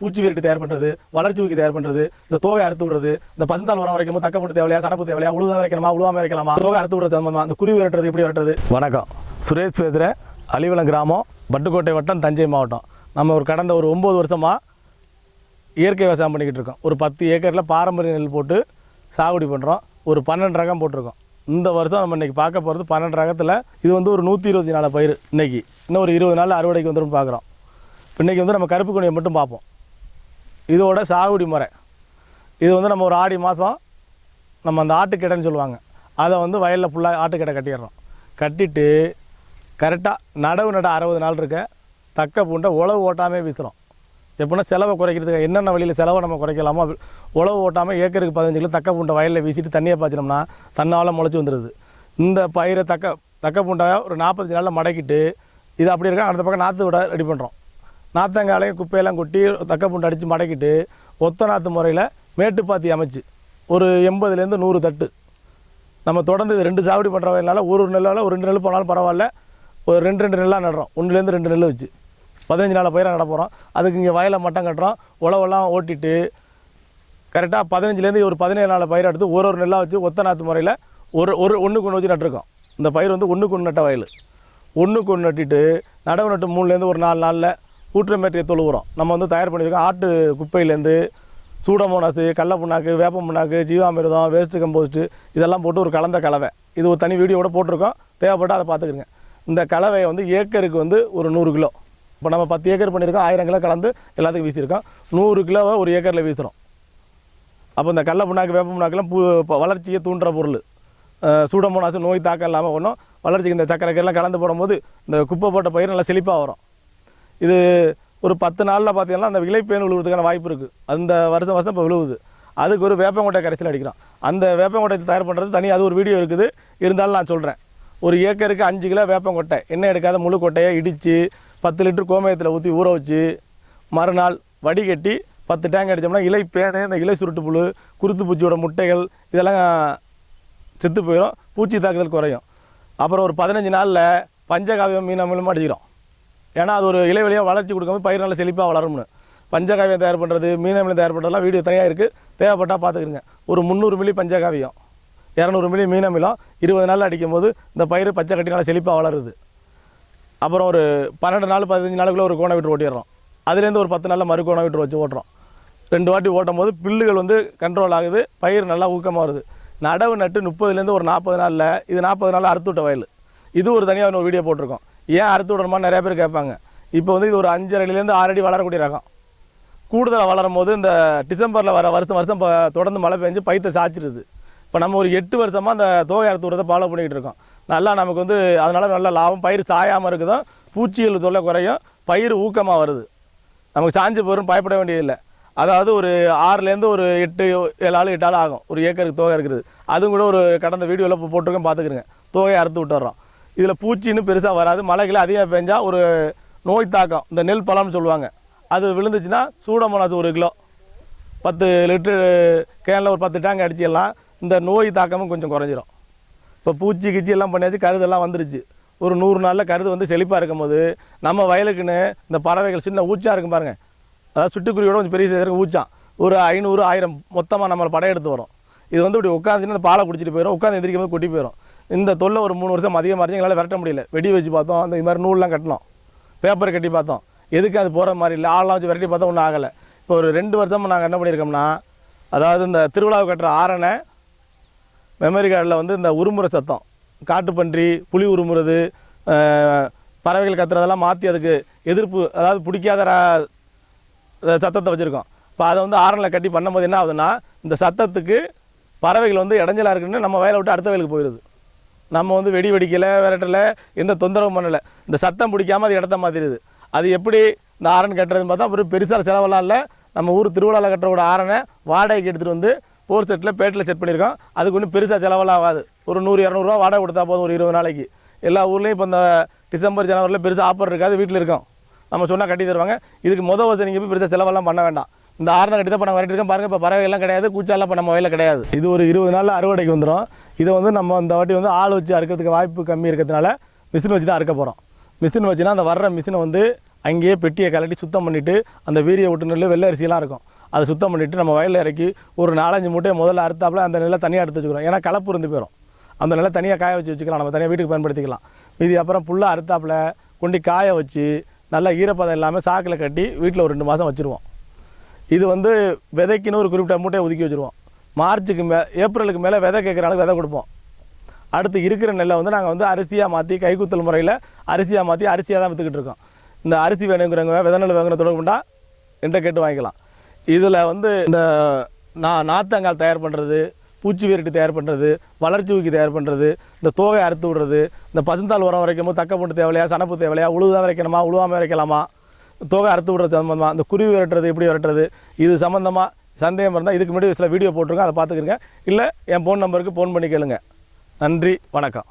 பூச்சி விரட்டி தயார் பண்ணுறது வளர்ச்சி ஊக்கி தயார் பண்ணுறது இந்த தோகை அறுத்து விடுறது இந்த பசுந்தாள் உரம் வரைக்கும் தக்க போட்டு தேவையா சடப்பு தேவையா உழுதா வைக்கணுமா உழுவாம வைக்கலாமா தோகை அறுத்து விடுறது சம்பந்தமா அந்த குருவி விரட்டுறது இப்படி விரட்டுறது. வணக்கம். சுரேஷ் பேசுகிறேன் அலிவலம் கிராமம் பட்டுக்கோட்டை வட்டம் தஞ்சை மாவட்டம். நம்ம ஒரு கடந்த ஒரு ஒம்பது வருஷமாக இயற்கை விவசாயம் பண்ணிக்கிட்டு இருக்கோம். ஒரு பத்து ஏக்கரில் பாரம்பரிய நெல் போட்டு சாகுபடி பண்ணுறோம் ஒரு பன்னெண்டு ரகம் போட்டிருக்கோம். இந்த வருஷம் நம்ம இன்றைக்கி பார்க்க போகிறது பன்னெண்டு ரகத்தில் இது வந்து ஒரு நூற்றி இருபத்தி நாலு பயிர் இன்னைக்கு. இன்னும் ஒரு இருபது நாள் அறுவடைக்கு வந்துடும் பார்க்குறோம். இன்றைக்கி வந்து நம்ம கருப்பு கொடியை மட்டும் பார்ப்போம். இதோட சாகுடி முறை. இது வந்து நம்ம ஒரு ஆடி மாதம் நம்ம அந்த ஆட்டுக்கிடன்னு சொல்லுவாங்க. அதை வந்து வயலில் ஃபுல்லாக ஆட்டுக்கடை கட்டிடுறோம். கட்டிட்டு கரெக்டாக நடவு நட அறுபது நாள் இருக்க தக்க பூண்டை உழவு ஓட்டாமே வீசுகிறோம் எப்படின்னா செலவை குறைக்கிறதுக்கு என்னென்ன வழியில் செலவை நம்ம குறைக்கலாமோ உழவு ஓட்டாமல் ஏக்கருக்கு பதினஞ்சு கிலோ தக்க பூண்டை வயலில் வீசிட்டு தண்ணியை பாய்ச்சினோம்னா தன்னால் முளைச்சி வந்துடுது இந்த பயிரை தக்க தக்க பூண்டை ஒரு நாற்பத்தஞ்சு நாளில் மடக்கிட்டு இது அப்படி இருக்கா அடுத்த பக்கம் நாற்று விட ரெடி பண்ணுறோம் நாத்தங்காலையும் குப்பையெல்லாம் கொட்டி தக்க அடித்து மடக்கிட்டு ஒத்த நாற்று முறையில் மேட்டுப்பாத்தி அமைச்சு. ஒரு எண்பதுலேருந்து நூறு தட்டு. நம்ம தொடர்ந்து இது ரெண்டு சாவடி பண்ணுற ஒரு ஒரு நெல்லால் ஒரு ரெண்டு நெல் போனாலும் பரவாயில்ல. ஒரு ரெண்டு ரெண்டு நெல்லாக நடுறோம். ஒன்றுலேருந்து ரெண்டு நெல் வச்சு. பதினஞ்சு நாள் பயிராக நட போகிறோம் அதுக்கு இங்கே வயலை மட்டம் கட்டுறோம். உழவெல்லாம் ஓட்டிட்டு கரெக்டாக பதினஞ்சுலேருந்து ஒரு பதினேழு நாள் பயிர் எடுத்து ஒரு ஒரு நெல்லாக வச்சு ஒத்த நாற்று முறையில் ஒரு ஒரு ஒன்றுக்கு ஒன்று வச்சு நட்டுருக்கோம். இந்த பயிர் வந்து ஒன்றுக்கு ஒன்று நட்ட வயல். ஒன்றுக்கு ஒன்று நட்டிட்டு நடவு நட்டு மூணுலேருந்து ஒரு நாலு நாளில் ஊற்றமேற்றிய தொழு உரம் நம்ம வந்து தயார் பண்ணியிருக்கோம் ஆட்டு குப்பையிலேருந்து சூடமோனாசு கடல புண்ணாக்கு வேப்ப புண்ணாக்கு ஜீவாமிர்தம் வேஸ்ட்டு கம்போஸ்ட்டு இதெல்லாம் போட்டு ஒரு கலந்த கலவை. இது ஒரு தனி வீடியோவோட போட்டிருக்கோம். தேவைப்பட்டால் அதை பார்த்துக்குங்க. இந்த கலவையை வந்து ஏக்கருக்கு வந்து ஒரு நூறு கிலோ. இப்போ நம்ம பத்து ஏக்கர் பண்ணியிருக்கோம். ஆயிரம் கிலோ கலந்து எல்லாத்துக்கும் வீசியிருக்கோம். நூறு கிலோவை ஒரு ஏக்கரில் வீசுகிறோம் அப்போ இந்த கடல புண்ணாக்கு வேப்ப புண்ணாக்கெல்லாம் பூ வளர்ச்சியை தூண்டுற பொருள். சூடமோனாசு நோய் தாக்கம் இல்லாமல் ஒன்றும் வளர்ச்சிக்கு இந்த சக்கரை கலந்து போடும்போது இந்த குப்பை போட்ட பயிர் நல்லா செழிப்பாக வரும். இது ஒரு பத்து நாளில் பார்த்தீங்கன்னா அந்த விளைப்பேன் விழுவுறதுக்கான வாய்ப்பு இருக்குது அந்த வருஷம் வருஷம் இப்போ விழுவுது. அதுக்கு ஒரு வேப்பங்கொட்டை கரைசல் அடிக்கிறோம். அந்த வேப்பங்கொட்டையை தயார் பண்ணுறது தனி அது ஒரு வீடியோ இருக்குது. இருந்தாலும் நான் சொல்கிறேன் ஒரு ஏக்கருக்கு அஞ்சு கிலோ வேப்பங்கொட்டை. எண்ணெய் எடுக்காத முழு கொட்டையை இடித்து பத்து லிட்டர் கோமயத்தில் ஊற்றி ஊற வச்சு மறுநாள் வடிகட்டி பத்து டேங்க் அடித்தோம்னா இலை பேனு இந்த இலை சுருட்டு புழு குருத்து பூச்சியோட முட்டைகள் இதெல்லாம் செத்து போயிடும் பூச்சி தாக்குதல் குறையும். அப்புறம் ஒரு பதினஞ்சு நாளில் பஞ்சகாவியம் மீன் அடிக்கிறோம். ஏன்னா அது ஒரு இலைவெளியாக வளர்ச்சி கொடுக்கும்போது பயிர் நல்லா செழிப்பாக வளரும்னு. பஞ்சகாவியம் தயார் பண்ணுறது மீன் அமிலம் தயார் பண்ணுறதுலாம் வீடியோ தனியாக இருக்குது தேவைப்பட்டால் பார்த்துக்குங்க ஒரு முந்நூறு மில்லி பஞ்சகாவியம் இரநூறு மில்லி மீன் அமிலம் இருபது நாள் அடிக்கும் போது இந்த பயிர் பச்சை கட்டி நல்லா செழிப்பாக வளருது. அப்புறம் ஒரு பன்னெண்டு நாள் பதினஞ்சு நாளுக்குள்ளே ஒரு கோணை விட்டு ஓட்டிடுறோம். அதுலேருந்து ஒரு பத்து நாளில் மறு கோணை விட்டு வச்சு ஓட்டுறோம். ரெண்டு வாட்டி ஓட்டும் போது பில்லுகள் வந்து கண்ட்ரோல் ஆகுது பயிர் நல்லா ஊக்கமாக வருது. நடவு நட்டு முப்பதுலேருந்து ஒரு நாற்பது நாளில் இது நாற்பது நாளில் அறுத்து விட்ட வயல். இது ஒரு தனியாக ஒரு வீடியோ போட்டிருக்கோம். ஏன் அறுத்து விடணுமா? நிறைய பேர் கேட்பாங்க. இப்போ வந்து இது ஒரு அஞ்சரை அடியிலேருந்து ஆறு அடி வளரக்கூடிய ரகம். கூடுதலாக வளரும் போது இந்த டிசம்பரில் வர வருஷம் வருஷம் தொடர்ந்து மழை பெஞ்சு பயிர்த்தை சாய்ச்சிருது. இப்போ நம்ம ஒரு எட்டு வருஷமாக அந்த தோகை அறுத்து விடுறதை ஃபாலோ பண்ணிக்கிட்டு இருக்கோம். நல்லா நமக்கு வந்து அதனால் நல்ல லாபம். பயிர் சாயாமல் இருக்குதும் பூச்சிகள் தொல்லை குறையும் பயிர் ஊக்கமாக வருது. நமக்கு சாஞ்சு போயிடும் பயப்பட வேண்டியதில்லை. அதாவது ஒரு ஆறுலேருந்து ஒரு எட்டு ஏழு ஆள் எட்டு ஆள் ஆகும். ஒரு ஏக்கருக்கு தோகை இருக்கிறது அதுவும் கூட ஒரு கடந்த வீடியோவில் போட்டிருக்கேன் பார்த்துக்கிறங்க தோகையை அறுத்து விட்டுறோம் இதில் பூச்சின்னு பெருசாக வராது. மழைகளை அதிகமாக பெஞ்சால் ஒரு நோய் தாக்கம். இந்த நெல் பழம்னு சொல்லுவாங்க. அது விழுந்துச்சுன்னா சூடமோனாது ஒரு கிலோ. பத்து லிட்டரு கேனில் ஒரு பத்து டேங்க் அடிச்சிடலாம். இந்த நோய் தாக்கமும் கொஞ்சம் குறைஞ்சிரும். இப்போ பூச்சி கிச்சி எல்லாம் பண்ணியாச்சு கருதெல்லாம் வந்துருச்சு. ஒரு நூறு நாளில் கருது வந்து செழிப்பாக இருக்கும் போது நம்ம வயலுக்குன்னு இந்த பறவைகள் சின்ன ஊச்சா இருக்கும் பாருங்கள் அதாவது சுட்டுக்குருவியோட கொஞ்சம் பெரிய சைஸ் ஊச்சான் ஒரு ஐநூறு ஆயிரம் மொத்தமாக நம்மளை படையெடுத்து வரும். இது வந்து இப்படி உட்காந்துன்னு அந்த பாலை குடிச்சிட்டு போயிடும் உட்காந்து எந்திரிக்கும் போது கொட்டி போயிடும் இந்த தொல்லை ஒரு மூணு வருஷம் அதிகமாக இருந்துச்சு எங்களால் விரட்ட முடியல. வெடி வச்சு பார்த்தோம் அந்த இது மாதிரி நூல்லாம் கட்டினோம். பேப்பர் கட்டி பார்த்தோம். எதுக்கு அது போகிற மாதிரி இல்லை ஆள்லாம் வச்சு விரட்டி பார்த்தா ஒன்றும் ஆகலை. இப்போ ஒரு ரெண்டு வருஷமாக நாங்கள் என்ன பண்ணியிருக்கோம்னா அதாவது இந்த திருவிழாவை கட்டுற ஆரணை மெமரி கார்டில் வந்து இந்த உருமுறை சத்தம். காட்டுப்பன்றி புலி உருமுறது பறவைகள் கத்துறதெல்லாம் மாற்றி அதுக்கு எதிர்ப்பு அதாவது பிடிக்காத சத்தத்தை வச்சுருக்கோம். இப்போ அதை வந்து ஆரனில் கட்டி பண்ணும்போது என்ன ஆகுதுன்னா இந்த சத்தத்துக்கு பறவைகள் வந்து இடைஞ்சலாக இருக்குன்னு நம்ம வயலை விட்டு அடுத்த வயலுக்கு போயிடுது. நம்ம வந்து வெடி வெடிக்கலை விரட்டலை எந்த தொந்தரவும் பண்ணலை. இந்த சத்தம் பிடிக்காம அது இடத்த மாற்றிடுது அது எப்படி இந்த ஆரன் கட்டுறதுன்னு பார்த்தா ஒரு பெருசாக செலவெல்லாம் இல்லை. நம்ம ஊர் திருவிழாவில் கட்டுறவோட ஆரனை வாடகைக்கு எடுத்துகிட்டு வந்து போர் செட்டில் பேட்டில் செட் பண்ணியிருக்கோம். அதுக்கு ஒன்றும் பெருசாக செலவெல்லாம் ஆகாது. ஒரு நூறு இரநூறுவா வாடகை கொடுத்தா போதும் ஒரு இருபது நாளைக்கு. எல்லா ஊர்லேயும் இப்போ இந்த டிசம்பர் ஜனவரியில் பெருசாக ஆஃபர் இருக்காது வீட்டில் இருக்கோம். நம்ம சொன்னால் கட்டி தருவாங்க. இதுக்கு மொதல் வருஷம் நீங்கள் போய் பெருசாக செலவெல்லாம் பண்ண வேண்டாம். இந்த ஆறுநாள் கட்டி தான் இப்போ நான் இருக்கேன். பாருங்கள் இப்போ பறவைகள்லாம் கிடையாது கூச்சாலாம் இப்போ நம்ம வயலில் கிடையாது. இது ஒரு இருபது நாளில் அறுவடைக்கு வந்துடும் இதை வந்து நம்ம இந்த வாட்டி வந்து ஆள் வச்சு அறுக்கிறதுக்கு வாய்ப்பு கம்மி இருக்கிறதுனால மிஷின் வச்சு தான் அறுக்க போகிறோம் மிஷின் வச்சுன்னா அந்த வர்ற மிஷினை வந்து அங்கேயே பெட்டியை கலட்டி சுத்தம் பண்ணிவிட்டு அந்த வீரிய விட்டு வெள்ளை அரிசிலாம் இருக்கும். அதை சுத்தம் பண்ணிவிட்டு நம்ம வயலில் இறக்கி ஒரு நாலஞ்சு மூட்டையை முதல்ல அறுத்தாப்புல அந்த நிலை தனியாக எடுத்து வச்சுக்கிறோம். ஏன்னா கலப்பு இருந்து போயிடும் அந்த நிலை தனியாக காய வச்சு வச்சுக்கலாம். நம்ம தனியாக வீட்டுக்கு பயன்படுத்திக்கலாம். இது அப்புறம் புல்லாக அறுத்தாப்புல கொண்டு காய வச்சு நல்லா ஈரப்பதம் இல்லாமல் சாக்கில் கட்டி வீட்டில் ஒரு ரெண்டு மாதம் வச்சுருவோம். இது வந்து விதைக்குன்னு ஒரு குறிப்பிட்ட மூட்டையை ஒதுக்கி வச்சுருவோம். மார்ச்சுக்கு மே ஏப்ரலுக்கு மேலே விதை கேட்குற அளவுக்கு விதை கொடுப்போம். அடுத்து இருக்கிற நெல்லை வந்து நாங்கள் வந்து அரிசியாக மாற்றி கைக்குத்தல் முறையில் அரிசியாக மாற்றி அரிசியாக தான் விற்றுக்கிட்டு இருக்கோம். இந்த அரிசி வேணுங்கிறவங்க விதை நெல் வேணுங்கிற தொடர்புண்டா என்கிட்ட கேட்டு வாங்கிக்கலாம். இதில் வந்து இந்த நான் நாத்தங்கால் தயார் பண்ணுறது பூச்சி விரட்டி தயார் பண்ணுறது வளர்ச்சி ஊக்கி தயார் பண்ணுறது இந்த தோகை அறுத்து விடுறது இந்த பசுந்தாள் உரம் வரைக்கும் போது தக்க போட்டு தேவையா சனப்பு தேவையா உழுதான் வரைக்கணுமா உழுவாமல் வரைக்கலாமா? தோகை அறுத்து விடுறது சம்மந்தமாக அந்த குருவி விரட்டுறது எப்படி விரட்டுறது இது சம்மந்தமாக சந்தேகம் இருந்தால் இதுக்கு முன்னாடி சில வீடியோ போட்டிருக்கோம் அதை பார்த்துக்கிறங்க இல்லை என் ஃபோன் நம்பருக்கு ஃபோன் பண்ணி கேளுங்க. நன்றி வணக்கம்.